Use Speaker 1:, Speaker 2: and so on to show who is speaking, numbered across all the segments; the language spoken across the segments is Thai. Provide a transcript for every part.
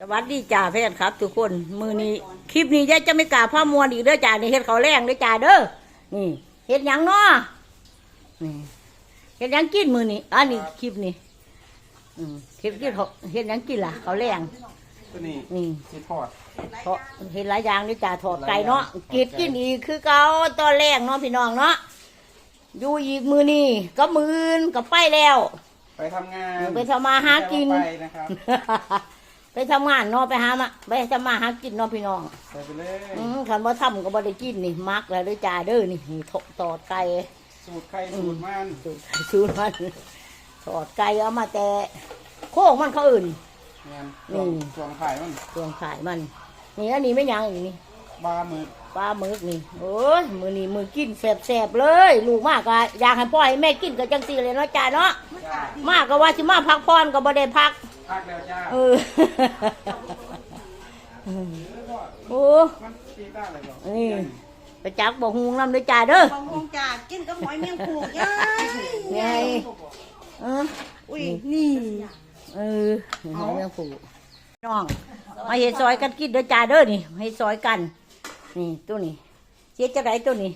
Speaker 1: สวัสดีจ่าแฟนครับ ทุกคนมือนี้คลิปนี้ยายจะไม่กล่าวพ่อมวลอีกเด้อจ่านี่เฮ็ดเขาวแรงเด้อจ่าเด้อนี่เฮ็ดหยังเนาะนี่เฮ็ดหยังกินมือนี้อันนี้คลิปนี้อืมเฮ็ดกินเขาเฮ็ดหยังกินล่ะเขาวแรง
Speaker 2: ตัวนี้
Speaker 1: นี่
Speaker 2: สิทอด
Speaker 1: เพราะเฮ็ดหลายอย่างเด้อจ่าถอดไก่เนาะกินกินอีกคือเก่าตอนแรกเนาะพี่น้องเนาะอยู่อีกมือนี้ก็มืออื่นก็ไปแล้ว
Speaker 2: ไปทำงาน
Speaker 1: ไปทำมาหากิน
Speaker 2: ไปนะครับ
Speaker 1: ไปทำงานเนาะไปหามาไปทำมาหากินเนาะพี่น้อง
Speaker 2: ไปไปเลย
Speaker 1: อืมคันว่าทำก็บ่ได้กินนี่มักแล้วเด้วยจ่าเด้อนี่นี่ทอตอดไก่
Speaker 2: สูตรไข่สูตรมัน
Speaker 1: สูตรสูตรมันทอดไก่เอามาแต่โค้งมันเขาอื่น
Speaker 2: งาน
Speaker 1: นี่
Speaker 2: ช่วงช่วงขายมัน
Speaker 1: เครื่องขายมัน นี่อันนี้ไม่ยังอีกนี่
Speaker 2: บาหมึก
Speaker 1: ปลาหมึกนี่โอ้ยมือนี่มือกินแสบๆเลย ลูกมากก็อยากให้พ่อให้แม่กินก็จังซี่เลยเนาะจ่าเนาะ
Speaker 2: จ้ามา
Speaker 1: กก็ว่าสิมาพักผ่อนก็บ่ได้พัก
Speaker 2: พักแล้วจ้า
Speaker 1: เออโอ้
Speaker 2: มันตีต้าอะไรหรอ
Speaker 1: นี่ไปจักบอกฮุงน้ำด้วยจ่าเด้อ
Speaker 3: บางวงจ่ากินกับหอยเมียงผูกยาย
Speaker 1: ไงเออ
Speaker 3: อุ้ยนี่
Speaker 1: เออหอยแมงผูน้องมาเห็ดซอยกันกินเด้อจ่าเด้อนี่เห็ดซอยกันนี่ตัวนี้เสียจะไรตัวนี้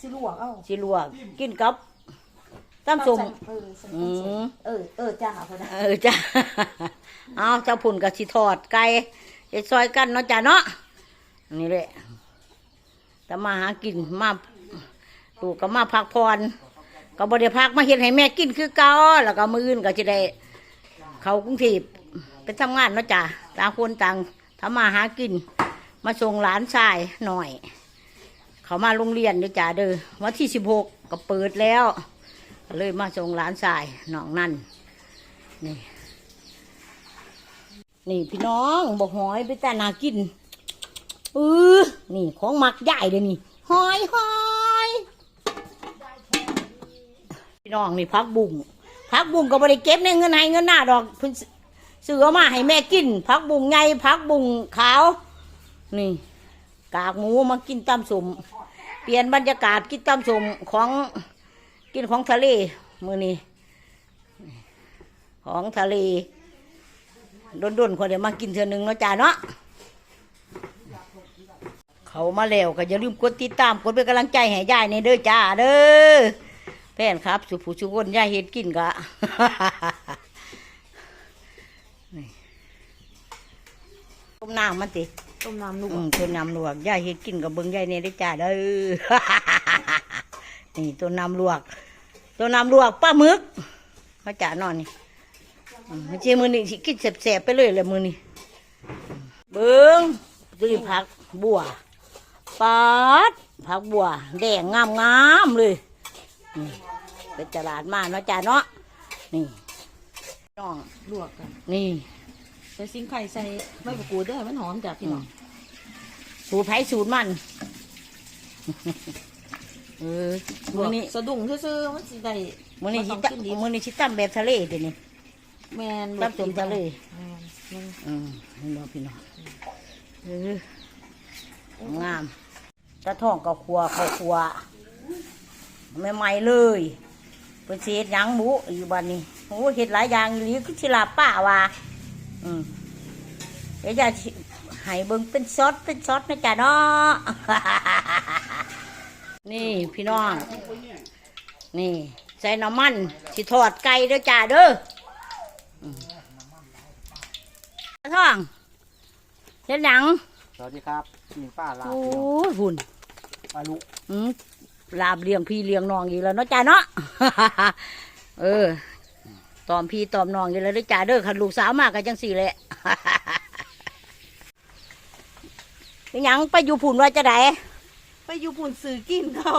Speaker 3: สิลวกเอ้า
Speaker 1: สิลวกกินกับ ตำส้ม
Speaker 3: เออใส่
Speaker 1: อืม
Speaker 3: เออเออจ้าพอนะ
Speaker 1: เออจ้าเอาเจ้าพุ่นกับสิทอดไก่เห็ดซอยกันเนาะจ้าเนาะนี่แหละแต่มาหากินมาลูกก็มาพักผ่อนก็บ่ได้พักมาเห็นให้แม่กินคือเก่าแล้วก็มื้ออื่นก็จะได้ เขากรุงเทพไปทำงานเนาะจ้าต่างคนต่างทำมาหากิน มาส่งหลานชายหน่อย เขามาโรงเรียนเด้อจ้าเด้อวันที่สิบหกก็เปิดแล้วก็ เลยมาส่งหลานชายน้องนั่นนี่นี่พี่น้องบอกหอยไปแต่นากินเออนี่ของมักใหญ่เลยนี่หอยหอยพี่น้องนี่พักบุ้งพักบุ้งก็บริเก็บในเงินให้เงินหน้าดอกพิ่นซื้อมาให้แม่กินพักบุ้งไงพักบุ้งขาว นี่ กากหมูมากินตำสมเปลี่ยนบรรยากาศกินตำสมของ กินของทะเลมือนี้ของทะเลดนๆคนเดี๋ยวมากินเทือหนึงเนาะจ้าเนาะเขามาแล้วก็อย่าลืมกดติดตามกดเป็นกำลังใจให้ยายในเด้อจ้าเด้อแฟนครับ สุผู้สุคนยายเห็ดกินกะนี่ต้มน้ำมันติ
Speaker 3: ต้มน้ำนุ่
Speaker 1: อืมตัวน้ำลวกยายเฮ็ดกินกับเบิ้งยายเนี่ยได้จ้าเด้อ นี่ตัวน้ำลวก ตัวน้ำลวกปลาหมึกมาจ่านอนนี่อืมไม่ใช่มือนี่สิกินแสบๆไปเลยเลยมือนี่เบิ้งตัวนี้ผักบัวปัดผักบัว แดงงามงามๆเลยนี่ไปตลาดมาเนาะจ้าเนาะนี่น้อง
Speaker 3: ลวกกัน
Speaker 1: นี่
Speaker 3: ใส่ซิงไข่ใส่ใบมะกรูดด้วยมันหอมจ้ะพี่น้อง
Speaker 1: สูตรไผ่สูตรมันเออ
Speaker 3: ล
Speaker 1: มื
Speaker 3: ว
Speaker 1: อกนี้
Speaker 3: สะดุ้งซื่อๆมันสิได้
Speaker 1: มือนี้
Speaker 3: บ่
Speaker 1: ชิ
Speaker 3: ต้อง
Speaker 1: ตะ
Speaker 3: กินดิบ
Speaker 1: มือนี้ชิตั้มแบบทะเลเดี๋ยวนี้
Speaker 3: แมน
Speaker 1: ตั้มสมทะเล
Speaker 3: แม่นแม่น
Speaker 1: อืมพี่น้องพี่น้องเอองามตะท่องกับครัวข้าวครัวไม่ใหม่ๆเลยเป็นเศษหยังหมูอยู่บ้านนี้โอ้เห็ดหลายอย่างอีหรือคือชิลาป้าว่าอืมเดี๋ยวจะให้เบิ่งเป็นซอสเป็นซอสนะจ๊ะเนาะ นี่พี่น้อง นี่ ใส่น้ำมันสิทอดไก่เด้อจ้าเด้ออืมตะท่องเฮ็ดหยัง
Speaker 2: สวัสดีครับมีป้าลา
Speaker 1: โอ้ยหุ่น
Speaker 2: ปลาลุ
Speaker 1: อืมลาบเลี้ยงพี่เลี้ยงน้องอีกแล้วเนาะจ้าเนาะเออ ตอมพี่ตอมน้องอีกแล้วเด้อจ้าเด้อคันลูกสาวมากกันจังสี่แหละเป็นหยังไปอยู่ผุ่นว่าจะได
Speaker 3: ไปอยู่ปุ่นสื่อกินเขา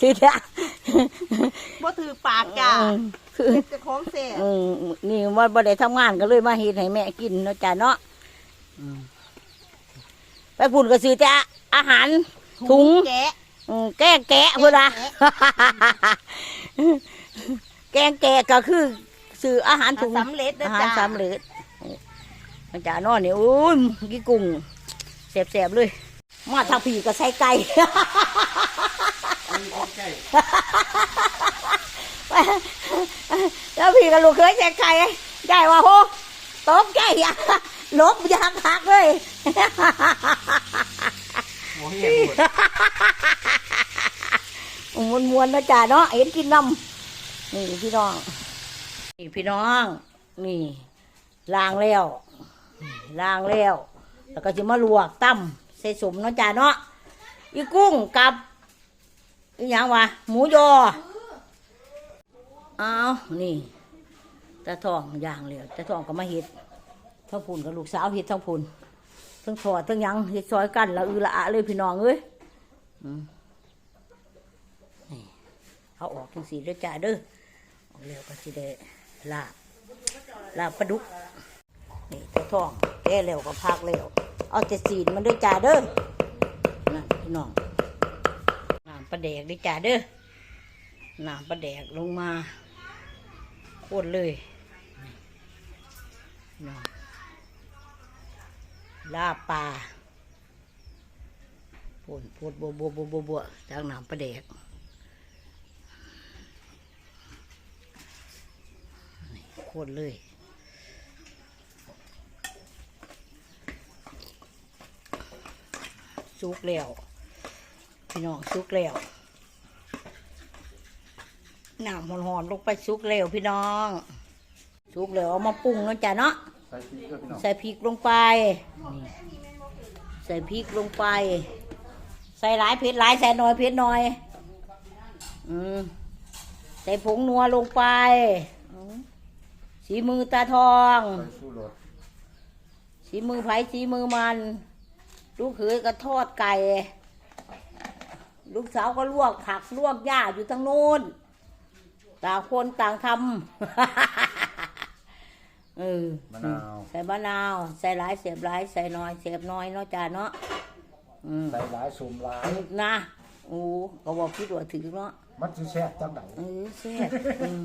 Speaker 1: สิจ้า
Speaker 3: บ่ถือปากจ้า
Speaker 1: คือ
Speaker 3: เฮ็ดเจะของเสีย
Speaker 1: อืมนี่ว่าบ่ได้ทำงานก็เลยมาเฮ็ดให้แม่กินเนาะจ้าเนาะอืมไปผุ่นก็ซื้อแต่อาหารถุง
Speaker 3: แกะ
Speaker 1: อืมแกงแกะพุ่นละแกงแกะก็คือซื้ออาหารถุง
Speaker 3: สำเร็จเด้อ
Speaker 1: อาหาร
Speaker 3: จ้า
Speaker 1: สำเร็จมันจะนอนนี่โอ้ยกี่กุ้งแสบๆเลย มาทางผีก็ใส่ไก่
Speaker 2: ใกล้
Speaker 1: แล้วพี่กับลูกเคยใส่ไก่ได้ว่าโหตบใจอะลบยางพักเลย
Speaker 2: โอ้ยเหี้ยหม
Speaker 1: วนมวนนะจ๊ะเนาะเห็นกินน้ำนี่พี่น้อง นี่พี่น้อง นี่ล้างแล้วล้างแล้ว แล้วก็จะมาลวกตั้ม ส่สมเนาะจ๊ะเนาะอีกุ้งกับอีหยังวะหมูยอเอานี่ตาทองย่างแล้วตาทองก็มาเห็ดทั้งพูนกับลูกสาวเห็ดทั้งพูนทั้งถอดทั้งหยังเห็ดซอยกันละอือละอะเลยพี่น้องเอ้ยอืมนี่เอาออกจังสีเด้อจ้าเด้อออกแล้วก็สิได้ลาบลาบปลาดุกนี่ตาทองแก่แล้วก็พักแล้ว เอาแต่สีนมันเด้อจ้าเด้อนั่นพี่น้องน้ำปลาแดกเด้อจ้าเด้อน้ำปลาแดกลงมาโคตรเลยน่องลาปลาปนปวดบัวบัวบัวบัวบัวจากน้ำปลาแดกโคตรเลย สุกแล้ว พี่น้องสุกแล้วน้ำหอนๆลงไปสุกแล้วพี่น้อง สุกแล้วเอามาปรุงเนาะจ้ะเนาะ
Speaker 2: ใส่พริกด้วยพี่น้อง
Speaker 1: ใส่พริกลงไปนี่ใส่พริกลงไป ใส่หลายเผ็ดหลายใส่น้อยเผ็ดน้อย อืมใส่ผงนัวลงไปอืมสีมือตาทอง
Speaker 2: ใส่ชูรส
Speaker 1: สีมือไผ่สีมือมัน ลูกเขยก็ทอดไก่ ลูกสาวก็ลวกผักลวกหญ้าอยู่ทางโน้น ต่างคนต่างทำเออ
Speaker 2: มะนาว
Speaker 1: ใส่มะนาว ใส่หลายเสียบหลาย ใส่น้อยเสียบน้อยเนาะจ้าเนาะอืม
Speaker 2: ใส่หลายสุ่มหลาย
Speaker 1: นะโอ้ก็บอกพี่ตัวถือเนาะ
Speaker 2: มันจะแซ่บจังไหน
Speaker 1: เออแซ่บอืม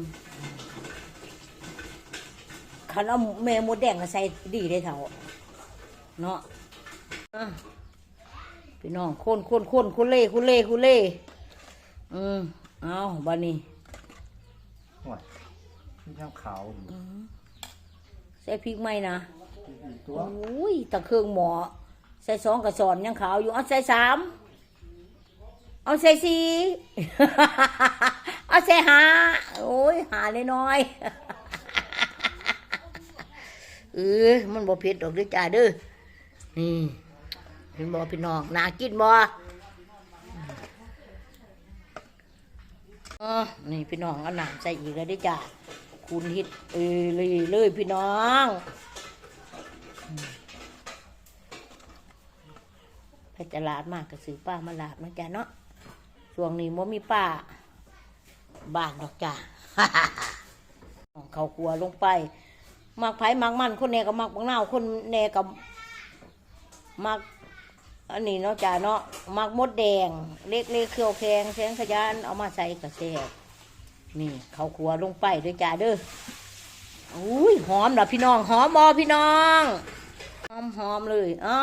Speaker 1: คันเอาแม่มดแดงก็ใส่ดีได้เท่า เนาะอะ พี่น้องคนคนคนคุเล่คุเล่คุเล่อืมเอาบันนี้
Speaker 2: โอ้ยนี่ข้าวขาวอยู่
Speaker 1: ใส่พริกไหมนะ
Speaker 2: อีกตัว
Speaker 1: โอ้ยตะเครื่องหมอ ใส่สองกระสอนยังขาวอยู่เอาใส่สามเอาใส่สี่เอาใส่ห้าโอ้ยหาเลยน้อยๆเออมันบ่เผ็ดดอกเด้อจ้าเด้อนี่ เห็นบ่พี่น้องน่ากินบ่อ๋อนี่พี่น้องเอาน้ำใส่อีกแล้วเด้จ้าคุณฮิตเออเลยเลยพี่น้องไปตลาดมากก็ซื้อป้ามาลาบนะจ๊ะเนาะช่วงนี้มมีป้าบ้านดอกจ้าเขาครัวลงไปมักไผ่มักมันคนแน่ก็มักบางนาคนแน่ก็มัก อันนี้เนาะจ้าเนาะมักมดแดง เล็กเล็กเขียวแข็งแสงขยานเอามาใส่กระแซบนี่เขาครัวลงไปด้วยจ้าเด้ออุ้ยหอมเหรอพี่น้องหอมบอพี่น้องหอมหอมเลยเอ้า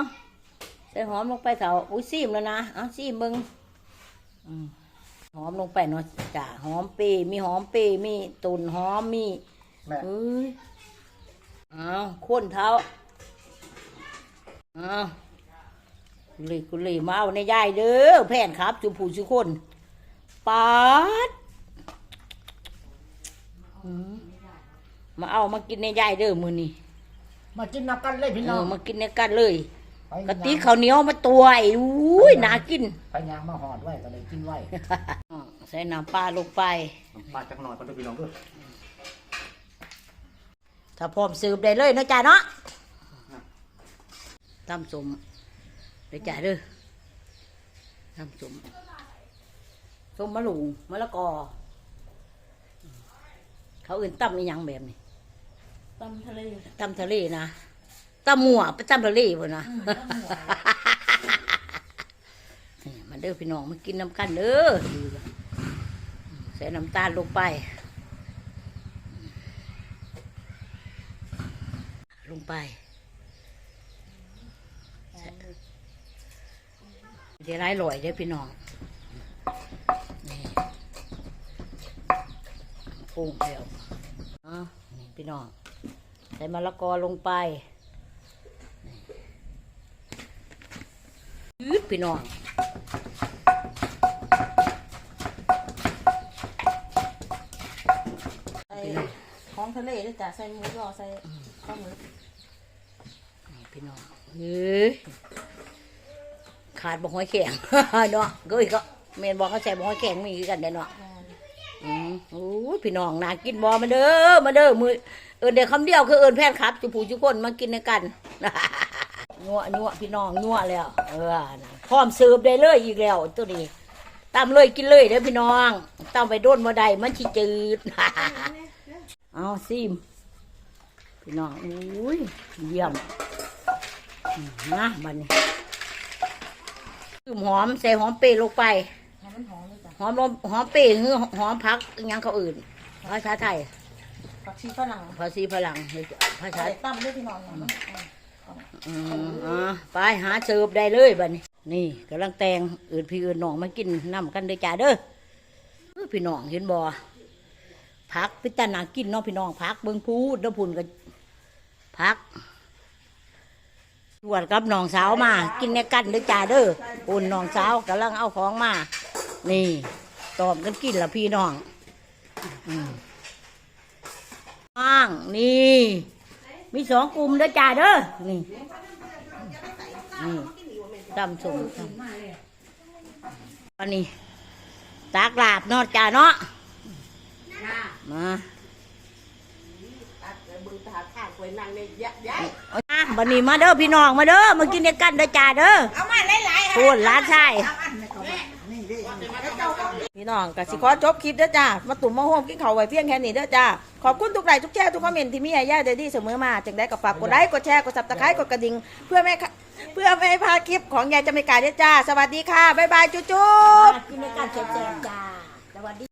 Speaker 1: ใส่หอมลงไปเถาอุ้ยซีมแล้วนะเอาซีมมึงอืมหอมลงไปเนาะจ้ะหอมเปรย์มีหอมเปรย์มีตุนหอมมี
Speaker 2: แม่
Speaker 1: เอ้ยเอาข้นเท้าเอา กุเลยกุเลยมาเอาในยายเด้อแผ่นครับจุมผูจุคนปาดอืมมาเอามากินในยายเด้อมือนี่
Speaker 2: มากินน้ำกันเลยพี่
Speaker 1: เอ
Speaker 2: น้อ
Speaker 1: องมากินในกันเลย
Speaker 2: ไป
Speaker 1: กะติข้าวเหนียวมาตัวไอ้อุ้ยน่ากิน
Speaker 2: ไปยางมาหอดไว้ก็เลยกินไว้
Speaker 1: ใส่น้ำปลาลงไป
Speaker 2: ปลาจักหน่อยก็ได้พี่น้องด้วย
Speaker 1: ถ้าพร้อมสืบได้เลยเนาะจ้าเนาะตำสม เดี๋ยวจ่าเด้อตำสมสมมะลุงมะละกอ เขาอื่นตำอีหยังแบบนี้
Speaker 3: ตำทะเล
Speaker 1: ตำทะเลนะตำหมัวไปตำทะเลพุ่นนะนี่มาเด้อพี่น้องมากินน้ำกันเด้อใส่น้ำตาลลงไป ลงไป ได้ร้ายลอยได้พี่น้องปรุงเดียวพี่น้อง ใส่มะละกอลงไปยืดพี่น้อง
Speaker 3: ใส่ของทะเลด้วยจ้ะใส่หมูยอใส่ข้าวหมู
Speaker 1: พี่น้องเฮ้ ขาดบ่ห้อยแข็ง เนาะก็อีกก็เมนบอกเขาใส่บ่ห้อยแข็งมีคือกันได้เนาะ
Speaker 3: แม่น
Speaker 1: อืมโอ้ยพี่น้องน่ากินบ่มาเด้อมาเด้อมือเอินเดี๋ยวคำเดียวคือเอินแพทย์ครับจุผู้จุคนมากินในกัน นัวนัวพี่น้องนัวแล้ว เออนะพร้อมเสิร์ฟได้เลยอีกแล้ว ตัวนี้ตามเลยกินเลยเด้อพี่น้องตามไปโดนบ่ได้มันสิจืด เอาซิมพี่น้องอุ้ยเยี่ยมอืมนะบัดนี้ คือหอมใส่หอมเปรย์ลงไป
Speaker 3: ให้มันหอมด้วยจ้ะ
Speaker 1: หอมลมหอมเปรย์คือหอมพักอิหยังเขาอื่นภาษาไทย
Speaker 3: ผักชีฝรั่ง
Speaker 1: ภาษีพลังภาษา
Speaker 3: ใส่ตั้มด้วยพี่น้องเนี่ยมันอืม
Speaker 1: อืมอ่าไปหาเสิร์ฟได้เลยบัดนี้ นี่กำลังแต่งอื่นพี่อื่นน้องมากินน้ำกันเด้อจ้าเด้อเอ้อพี่น้องเห็นบ่พักพิจารณากินเนาะพี่น้องพักเบิ่งพูดน้ำพุ่นกันพัก ตรวจกับน้องสาวมา กินในกันเด้อจ้าเด้อปุ่นน้องสาวกำลังเอาของมา นี่ ตอมกันกินละพี่น้องอ้างนี่ มีสองกลุ่มเด้อจ้าเด้อนี่นี่ตำส่งตำอันนี้ตากลาบนอดจ้าเนาะมา อาจ้าบันนี้มาเด้อพี่น้องมาเด้อมากินในกันเด้อจ้าเด้อ
Speaker 3: เอามาหลายๆ
Speaker 1: พูดร้านใช่
Speaker 3: พี่น้องก็สิขอจบคลิปเด้อจ้ามาตุ่มมาโฮมกินข้าวไว้เพียงแค่นี้เด้อจ้าขอบคุณทุกไลค์ทุกแชร์ทุกคอมเมนต์ที่มีให้ย่าเดดี้เสมอมาจังได้ก็ฝากกดไลค์กดแชร์กดซับสไครต์กดกระดิ่งเพื่อไม่เพื่อไม่ให้พลาดคลิปของยายจะไม่กาเด้อจ้า สวัสดีค่ะบ๊ายบายจุ๊บๆ
Speaker 1: กินในกันแซ่บๆจ้าสวัสดี